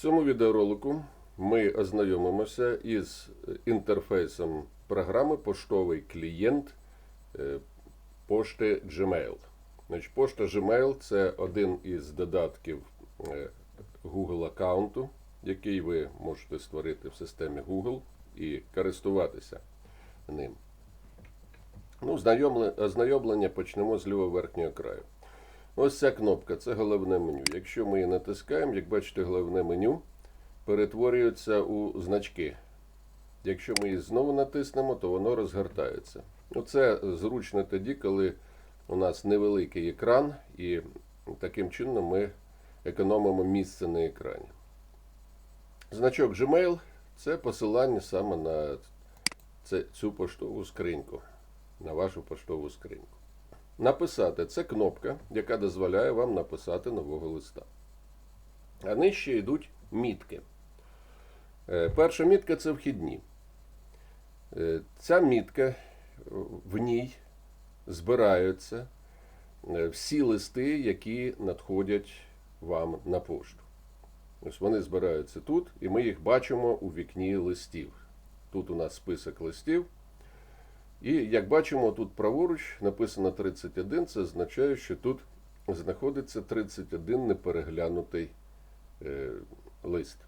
В цьому відеоролику ми ознайомимося із інтерфейсом програми поштовий клієнт е, пошти Gmail. Значить, пошта Gmail це один із додатків е, Google аккаунту, який ви можете створити в системі Google і користуватися ним. Ну, ознайомлення почнемо з лівого верхнього краю. Ось ця кнопка це головне меню. Якщо ми її натискаємо, як бачите, головне меню перетворюється у значки. Якщо ми її знову натиснемо, то воно розгортається. Це зручно тоді, коли у нас невеликий екран, і таким чином ми економимо місце на екрані. Значок Gmail це посилання саме на цю поштову скриньку, на вашу поштову скриньку. Написати це кнопка, яка дозволяє вам написати нового листа. А нижче йдуть мітки. Е, Перша мітка це вхідні. Е, Ця мітка, е, в ній збираються всі листи, які надходять вам на пошту. Ось вони збираються тут, і ми їх бачимо у вікні листів. Тут у нас список листів. І як бачимо, тут праворуч написано 31, це означає, що тут знаходиться 31 непереглянутий е, лист.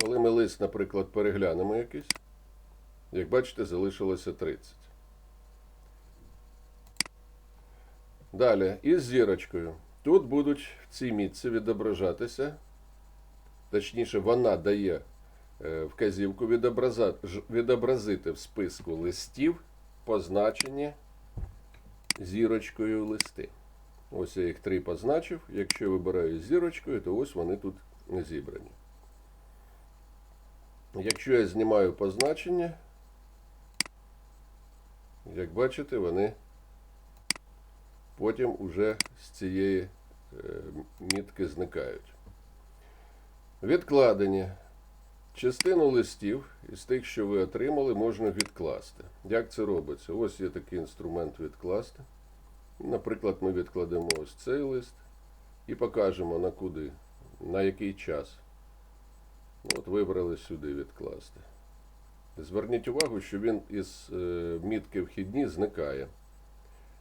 Коли ми лист, наприклад, переглянемо якийсь, як бачите, залишилося 30. Далі, із зірочкою. Тут будуть в цій мітці відображатися, точніше, вона дає вказівку відобразити в списку листів, позначені зірочкою листи. Ось я їх три позначив. Якщо вибираю зірочкою, то ось вони тут зібрані. Якщо я знімаю позначення, як бачите, вони потім уже з цієї е, мітки зникають. Відкладення. Частину листів із тих, що ви отримали, можна відкласти. Як це робиться? Ось є такий інструмент відкласти. Наприклад, ми відкладемо ось цей лист і покажемо на куди, на який час. От вибрали сюди відкласти. Зверніть увагу, що він із е, мітки вхідні зникає.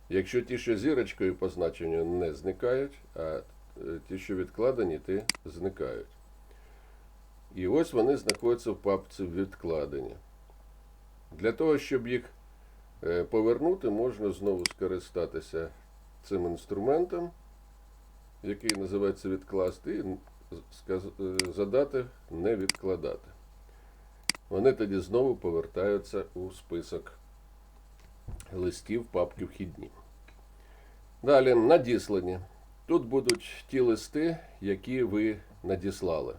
Якщо ті, що зірочкою позначені, не зникають, а е, ті, що відкладені, ті зникають. І ось вони знаходяться в папці відкладення. Для того, щоб їх е, повернути, можна знову скористатися цим інструментом, який називається відкласти, і е, задати не відкладати. Вони тоді знову повертаються у список листів папки вхідні. Далі надіслані. Тут будуть ті листи, які ви надіслали.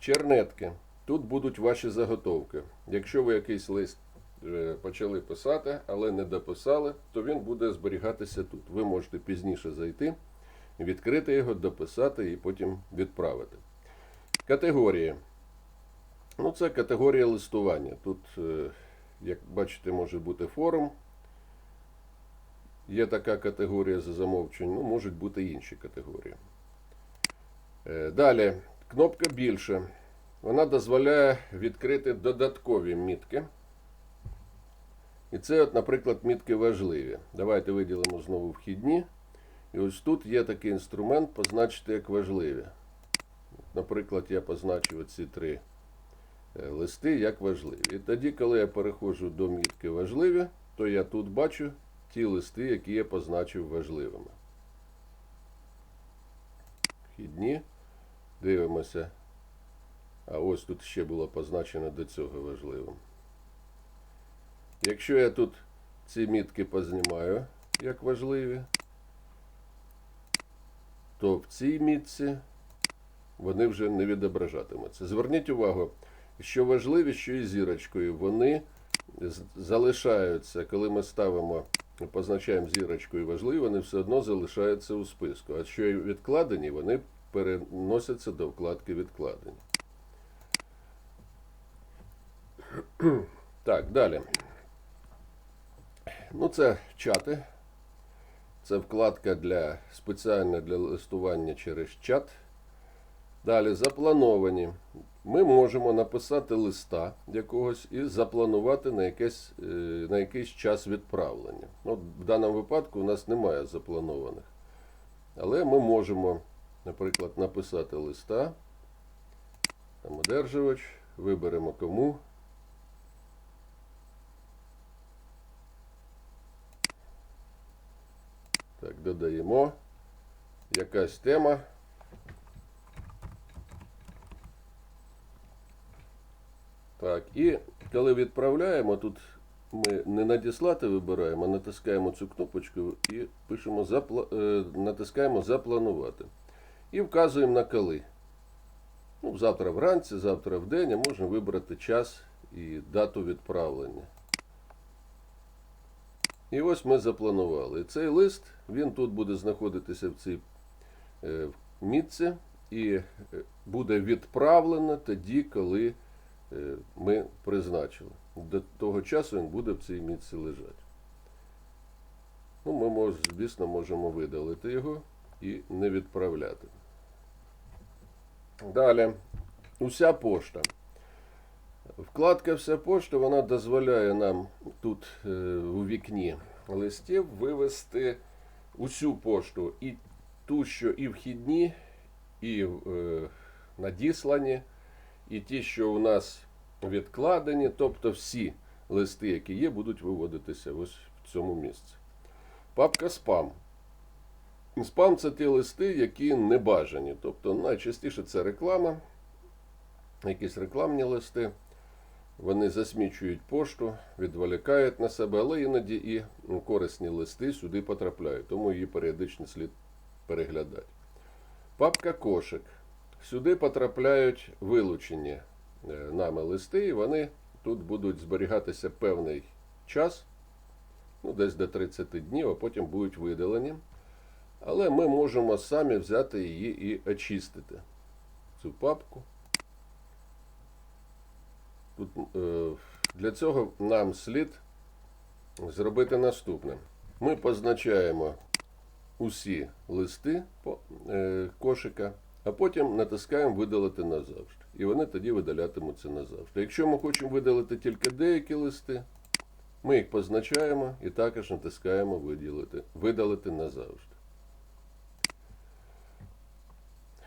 Чернетки. Тут будуть ваші заготовки. Якщо ви якийсь лист е, почали писати, але не дописали, то він буде зберігатися тут. Ви можете пізніше зайти, відкрити його, дописати і потім відправити. Категорії. Ну, це категорія листування. Тут, е, як бачите, може бути форум. Є така категорія за замовчень, ну, можуть бути інші категорії. Е, Далі, кнопка більше. Вона дозволяє відкрити додаткові мітки. І це, от, наприклад, мітки важливі. Давайте виділимо знову вхідні. І ось тут є такий інструмент позначити як важливі. Наприклад, я позначив ці три е, листи як важливі. І тоді, коли я переходжу до мітки важливі, то я тут бачу ті листи, які я позначив важливими. Вхідні. Дивимося. А ось тут ще було позначено до цього важливим. Якщо я тут ці мітки познімаю як важливі, то в цій мітці вони вже не відображатимуться. Зверніть увагу, що важливі, що і зірочкою, вони залишаються, коли ми ставимо, позначаємо зірочкою важливі, вони все одно залишаються у списку. А що і відкладені, вони переносяться до вкладки відкладені. Так, далі. Ну, це чати. Це вкладка для спеціальна для листування через чат. Далі заплановані. Ми можемо написати листа якогось і запланувати на, якесь, е, на якийсь час відправлення. Ну, в даному випадку у нас немає запланованих. Але ми можемо, наприклад, написати листа. Там одержувач, виберемо кому. Так, додаємо. Якась тема. Так, і коли відправляємо, тут ми не надіслати вибираємо, а натискаємо цю кнопочку і пишемо е, натискаємо запланувати. І вказуємо на коли. Ну, завтра вранці, завтра в день, а можна вибрати час і дату відправлення. І ось ми запланували. Цей лист, він тут буде знаходитися в цій е, мітці і е, буде відправлено тоді, коли е, ми призначили. До того часу він буде в цій мітці лежати. Ну, ми, звісно, можемо видалити його і не відправляти. Далі, уся пошта. Вкладка Вся пошта вона дозволяє нам тут е, у вікні листів вивести усю пошту і ту, що і вхідні, і е, надіслані, і ті, що у нас відкладені, тобто всі листи, які є, будуть виводитися ось в цьому місці. Папка спам. Спам це ті листи, які не бажані. Тобто найчастіше це реклама, якісь рекламні листи. Вони засмічують пошту, відволікають на себе, але іноді і корисні листи сюди потрапляють, тому її періодично слід переглядати. Папка кошик. Сюди потрапляють вилучені е, нами листи, і вони тут будуть зберігатися певний час, ну, десь до 30 днів, а потім будуть видалені. Але ми можемо самі взяти її і очистити. Цю папку. Тут, е, для цього нам слід зробити наступне. Ми позначаємо усі листи е, кошика, а потім натискаємо видалити назавжди. І вони тоді видалятимуться назавжди. Якщо ми хочемо видалити тільки деякі листи, ми їх позначаємо і також натискаємо виділити, видалити назавжди.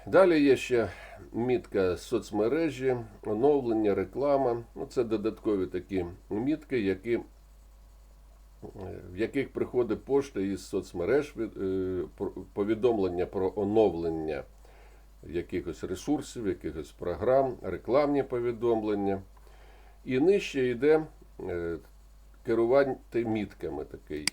Далі є ще мітка соцмережі, оновлення, реклама. Ну, це додаткові такі мітки, які, в яких приходить пошта із соцмереж, е, повідомлення про оновлення якихось ресурсів, якихось програм, рекламні повідомлення. І нижче йде е, керування мітками такий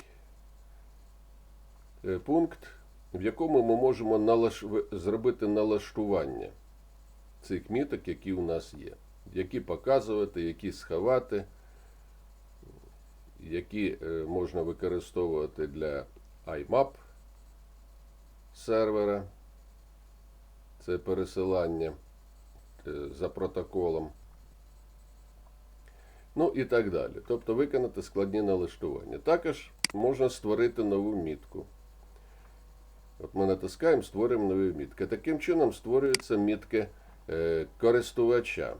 е, пункт в якому ми можемо налаш... зробити налаштування цих міток, які у нас є. Які показувати, які сховати, які е, можна використовувати для IMAP сервера. Це пересилання е, за протоколом. Ну і так далі. Тобто виконати складні налаштування. Також можна створити нову мітку. От ми натискаємо, створюємо нові мітки. Таким чином створюються мітки е, користувача.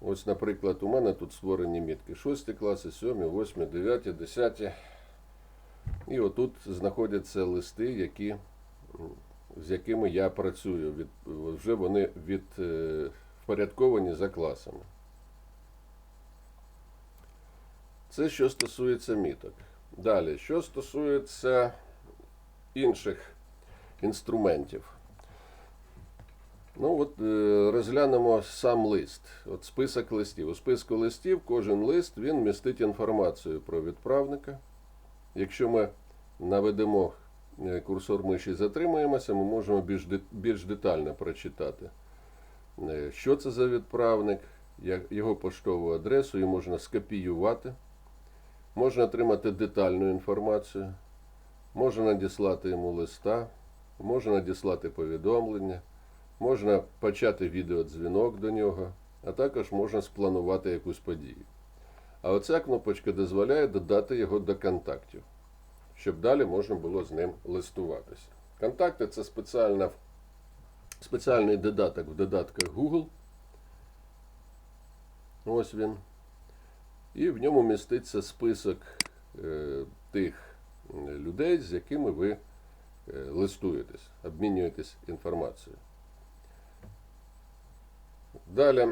Ось, наприклад, у мене тут створені мітки 6 класи, 7, 8, 9, 10. І отут знаходяться листи, які, з якими я працюю. Від, вже вони від, е, впорядковані за класами. Це що стосується міток. Далі, що стосується інших інструментів. Ну, от е, розглянемо сам лист. От список листів. У списку листів кожен лист він містить інформацію про відправника. Якщо ми наведемо е, курсор миші і затримаємося, ми можемо більш, детально прочитати, е, що це за відправник, його поштову адресу, її можна скопіювати. Можна отримати детальну інформацію, можна надіслати йому листа, можна надіслати повідомлення, можна почати відеодзвінок до нього, а також можна спланувати якусь подію. А оця кнопочка дозволяє додати його до контактів, щоб далі можна було з ним листуватися. Контакти це спеціальна, спеціальний додаток в додатках Google. Ось він. І в ньому міститься список е, тих е, людей, з якими ви е, листуєтесь, обмінюєтесь інформацією. Далі,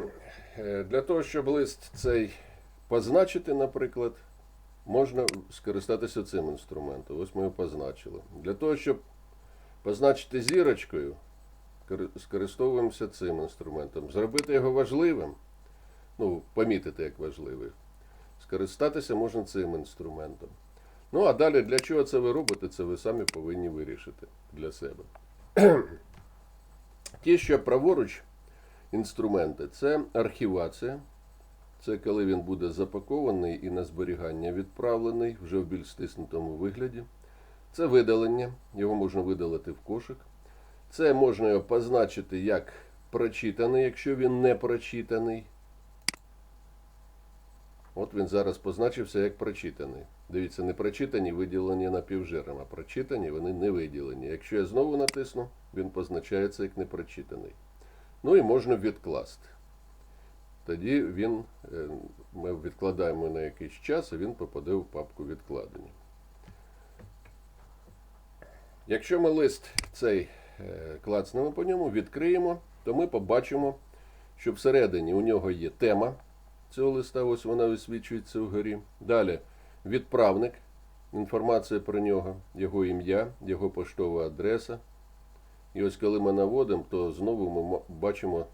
для того, щоб лист цей позначити, наприклад, можна скористатися цим інструментом. Ось ми його позначили. Для того, щоб позначити зірочкою, скористовуємося цим інструментом. Зробити його важливим, ну, помітити як важливий, скористатися можна цим інструментом. Ну, а далі для чого це ви робите, це ви самі повинні вирішити для себе. Ті, що праворуч інструменти, це архівація. Це коли він буде запакований і на зберігання відправлений вже в більш стиснутому вигляді. Це видалення, його можна видалити в кошик. Це можна позначити як прочитаний, якщо він не прочитаний. От він зараз позначився як прочитаний. Дивіться, не прочитані виділені напівжиром, а прочитані вони не виділені. Якщо я знову натисну, він позначається як непрочитаний. Ну і можна відкласти. Тоді він, е, ми відкладаємо на якийсь час, і він попаде в папку відкладення. Якщо ми лист цей е, клацнемо по ньому, відкриємо, то ми побачимо, що всередині у нього є тема цього листа, ось вона висвічується вгорі. Далі відправник, інформація про нього, його ім'я, його поштова адреса. І ось коли ми наводимо, то знову ми бачимо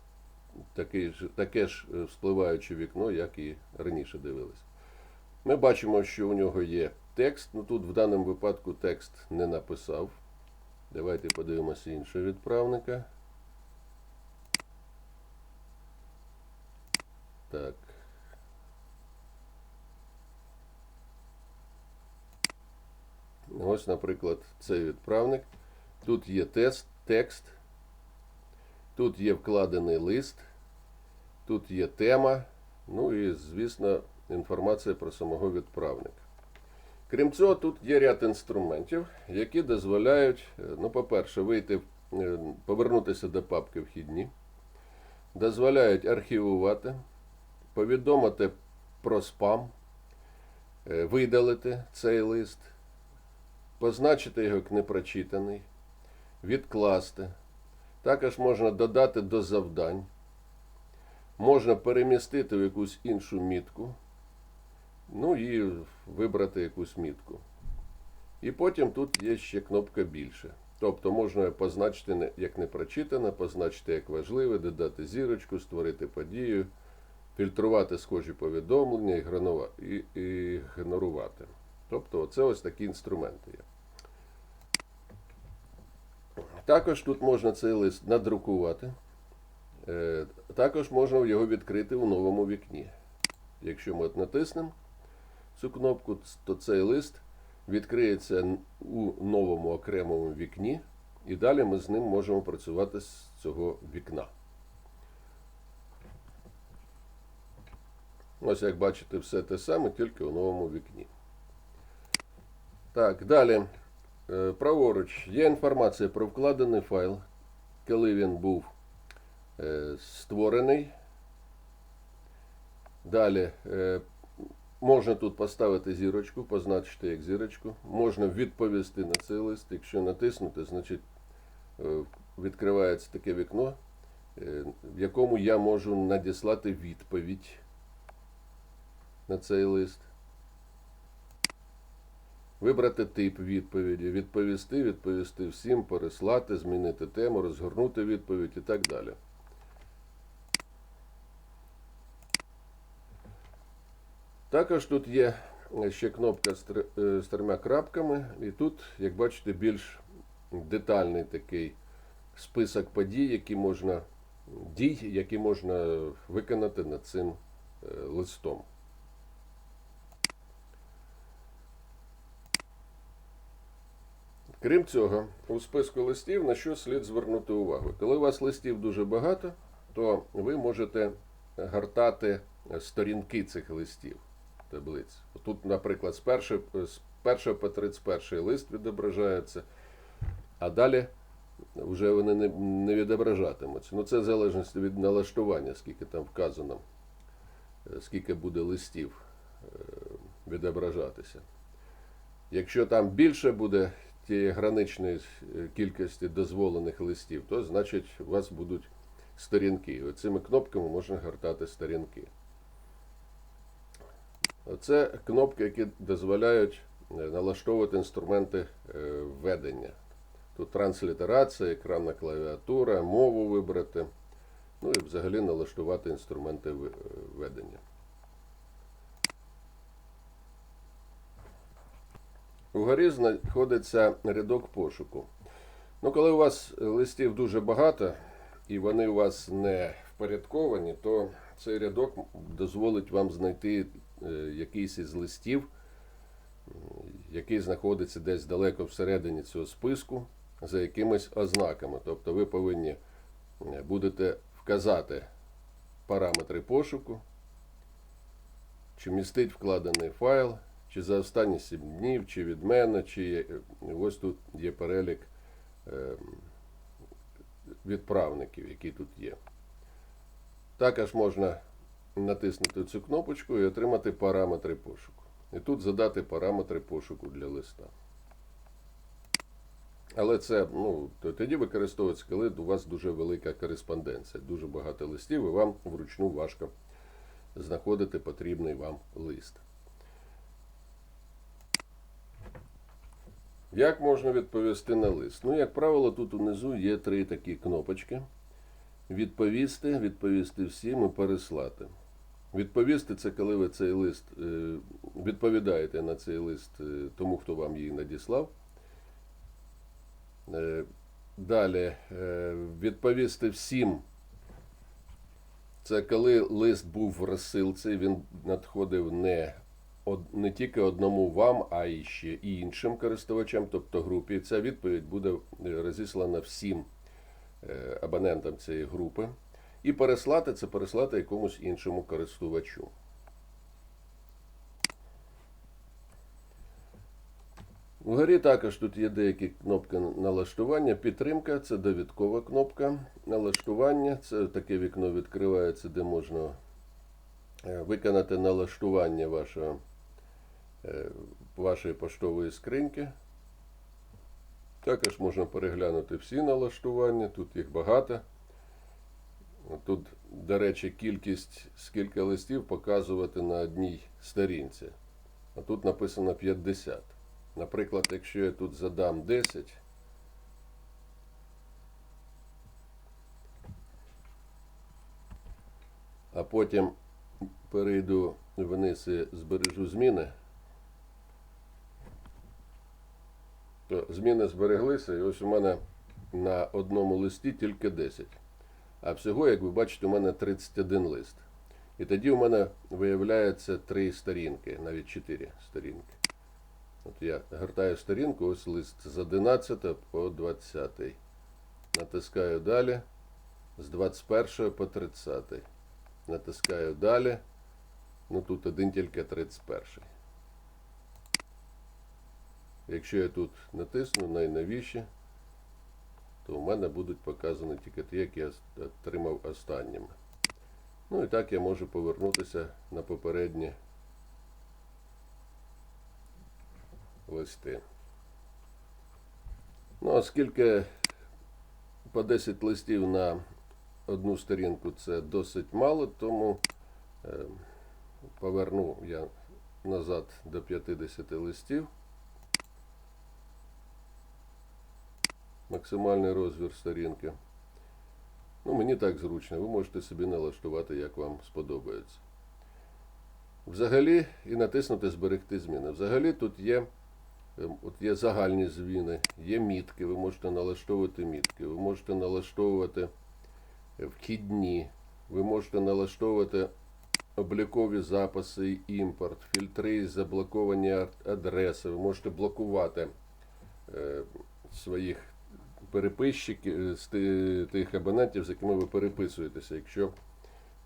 таке ж, таке ж е, вспливаюче вікно, як і раніше дивились. Ми бачимо, що у нього є текст. Ну тут в даному випадку текст не написав. Давайте подивимося іншого відправника. Так. Ось, наприклад, цей відправник. Тут є тест, текст, тут є вкладений лист, тут є тема, ну і, звісно, інформація про самого відправника. Крім цього, тут є ряд інструментів, які дозволяють, е, ну, по-перше, вийти, е, повернутися до папки вхідні, дозволяють архівувати, повідомити про спам, е, видалити цей лист, позначити його як непрочитаний, відкласти. Також можна додати до завдань, можна перемістити в якусь іншу мітку. Ну і вибрати якусь мітку. І потім тут є ще кнопка більше. Тобто можна позначити як непрочитане, позначити як важливе, додати зірочку, створити подію, фільтрувати схожі повідомлення і ігнорувати. Тобто це ось такі інструменти є. Також тут можна цей лист надрукувати. Е, Також можна його відкрити у новому вікні. Якщо ми от натиснемо цю кнопку, то цей лист відкриється у новому окремому вікні, і далі ми з ним можемо працювати з цього вікна. Ось як бачите, все те саме, тільки у новому вікні. Так, далі. Е, Праворуч є інформація про вкладений файл, коли він був е, створений. Далі е, можна тут поставити зірочку, позначити як зірочку. Можна відповісти на цей лист. Якщо натиснути, значить відкривається таке вікно, в якому я можу надіслати відповідь на цей лист. Вибрати тип відповіді, відповісти, відповісти всім, переслати, змінити тему, розгорнути відповідь і так далі. Також тут є ще кнопка з е, трьома крапками, і тут, як бачите, більш детальний такий список подій, які можна дій, які можна виконати над цим е, листом. Крім цього, у списку листів на що слід звернути увагу? Коли у вас листів дуже багато, то ви можете гортати сторінки цих листів таблиць. Тут, наприклад, з першого, з по 31 лист відображається, а далі вже вони не, не відображатимуться. Ну це в залежності від налаштування, скільки там вказано, е, скільки буде листів е, відображатися. Якщо там більше буде тієї граничної е, кількості дозволених листів, то значить у вас будуть сторінки. Оцими кнопками можна гортати сторінки. Це кнопки, які дозволяють е, налаштовувати інструменти е, введення. Тут транслітерація, екранна клавіатура, мову вибрати, ну і взагалі налаштувати інструменти ви- Угорі знаходиться рядок пошуку. Ну, коли у вас листів дуже багато і вони у вас не впорядковані, то цей рядок дозволить вам знайти е, якийсь із листів, який знаходиться десь далеко всередині цього списку, за якимись ознаками. Тобто ви повинні е, будете вказати параметри пошуку, чи містить вкладений файл, чи за останні 7 днів, чи від мене, чи ось тут є перелік е, відправників, які тут є. Також можна натиснути цю кнопочку і отримати параметри пошуку. І тут задати параметри пошуку для листа. Але це ну, то- тоді використовується, коли у вас дуже велика кореспонденція, дуже багато листів, і вам вручну важко знаходити потрібний вам лист. Як можна відповісти на лист? Ну, як правило, тут унизу є три такі кнопочки. Відповісти, відповісти всім і переслати. Відповісти це коли ви цей лист е, відповідаєте на цей лист е, тому, хто вам її надіслав. Е, Далі відповісти всім. Це коли лист був в розсилці, він надходив не, не тільки одному вам, а й ще і іншим користувачам, тобто групі. Ця відповідь буде е, розіслана всім е, абонентам цієї групи. І переслати це переслати якомусь іншому користувачу. Вгорі також тут є деякі кнопки налаштування. Підтримка це довідкова кнопка. Налаштування це таке вікно відкривається, де можна е, виконати налаштування вашого, вашої поштової скриньки. Також можна переглянути всі налаштування, тут їх багато. Тут, до речі, кількість, скільки листів показувати на одній сторінці. А тут написано 50. Наприклад, якщо я тут задам 10, а потім перейду вниз і збережу зміни, то зміни збереглися, і ось у мене на одному листі тільки 10. А всього, як ви бачите, у мене 31 лист. І тоді у мене виявляється 3 сторінки, навіть 4 сторінки. От я гортаю сторінку, ось лист з 11 по 20. Натискаю далі. З 21 по 30. Натискаю далі. Ну тут один тільки 31. Якщо я тут натисну найновіші, то у мене будуть показані тільки ті, які я отримав останніми. Ну і так я можу повернутися на попередні листи. Ну, оскільки по 10 листів на одну сторінку це досить мало, тому е, поверну я назад до 50 листів. Максимальний розмір сторінки. Ну, мені так зручно, ви можете собі налаштувати, як вам сподобається. Взагалі, і натиснути Зберегти зміни. Взагалі тут є, ем, от є загальні зміни, є мітки, ви можете налаштовувати мітки, ви можете налаштовувати е, вхідні, ви можете налаштовувати облікові записи, імпорт, фільтри, заблоковані адреси, ви можете блокувати е, своїх переписчиків, е, з тих абонентів, з якими ви переписуєтеся, якщо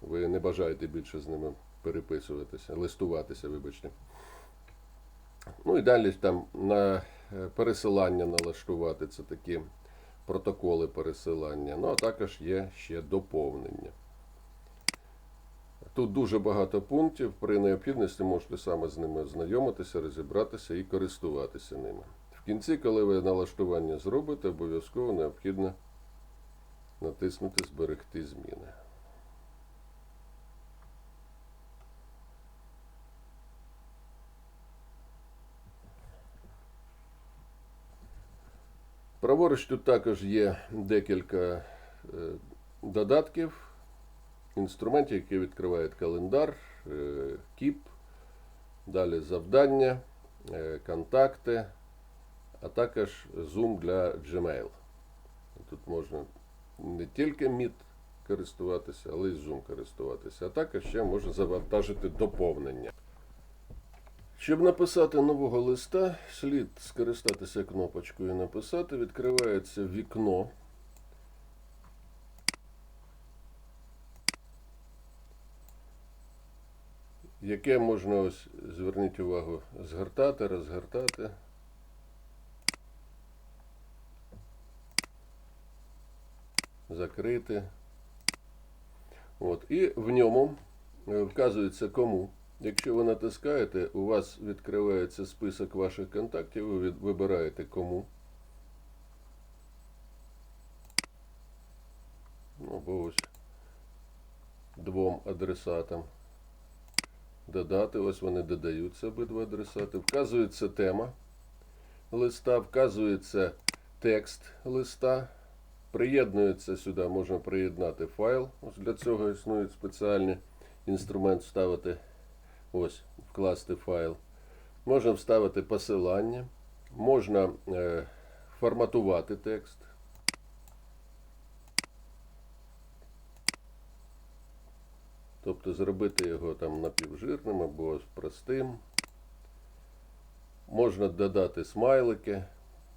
ви не бажаєте більше з ними переписуватися, листуватися, вибачте. Ну і далі там на е, пересилання налаштувати. Це такі протоколи пересилання. Ну, а також є ще доповнення. Тут дуже багато пунктів. При необхідності можете саме з ними ознайомитися, розібратися і користуватися ними. В кінці, коли ви налаштування зробите, обов'язково необхідно натиснути Зберегти зміни. Праворуч тут також є декілька е, додатків, інструментів, які відкривають календар, е, кіп, далі завдання, е, контакти, а також Zoom для Gmail. Тут можна не тільки Meet користуватися, але й Zoom користуватися, а також ще можна завантажити доповнення. Щоб написати нового листа, слід скористатися кнопочкою Написати. Відкривається вікно. Яке можна ось, зверніть увагу, згортати, розгортати. Закрити. От. І в ньому е, вказується кому. Якщо ви натискаєте, у вас відкривається список ваших контактів, ви вибираєте кому. Ну, Або ось двом адресатам. Додати, ось вони додаються обидва адресати. Вказується тема листа, вказується текст листа. Приєднується сюди, можна приєднати файл. Ось для цього існують спеціальні інструмент вставити Ось, вкласти файл. Можна вставити посилання, можна е, форматувати текст. Тобто зробити його там напівжирним або простим. Можна додати смайлики,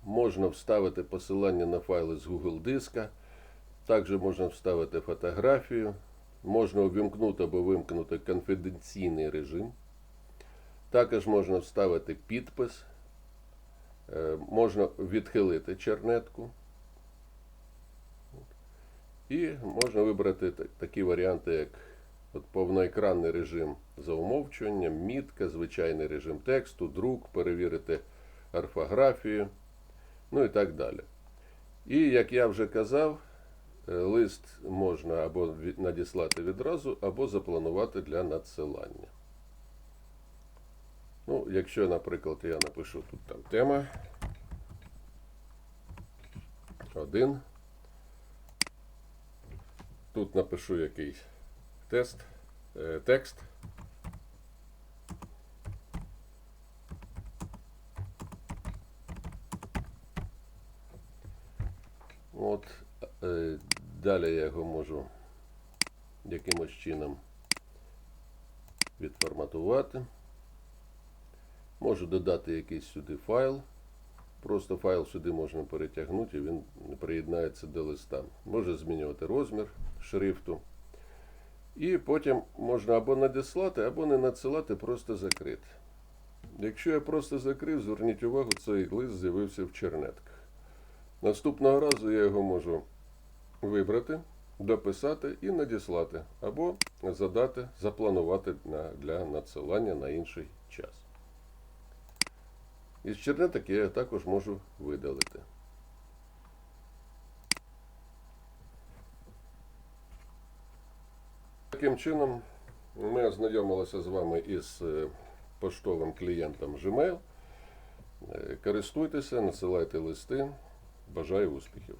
можна вставити посилання на файли з Google диска. Також можна вставити фотографію. Можна увімкнути або вимкнути конфіденційний режим. Також можна вставити підпис. Е, Можна відхилити чернетку. І можна вибрати такі варіанти, як от повноекранний режим за умовчуванням, мітка, звичайний режим тексту, друк, перевірити орфографію, ну і так далі. І як я вже казав, Е, Лист можна або надіслати відразу, або запланувати для надсилання. Ну, якщо, наприклад, я напишу тут там тема. Один. Тут напишу якийсь тест, е, текст. От, е, далі я його можу якимось чином відформатувати. Можу додати якийсь сюди файл. Просто файл сюди можна перетягнути, і він приєднається до листа. Може змінювати розмір шрифту. І потім можна або надіслати, або не надсилати, просто закрити. Якщо я просто закрив, зверніть увагу, цей лист з'явився в чернетках. Наступного разу я його можу вибрати, дописати і надіслати, або задати, запланувати для надсилання на інший час. Із чернеток я також можу видалити. Таким чином, ми ознайомилися з вами із е, поштовим клієнтом Gmail. Е, Користуйтеся, насилайте листи. Бажаю успіхів.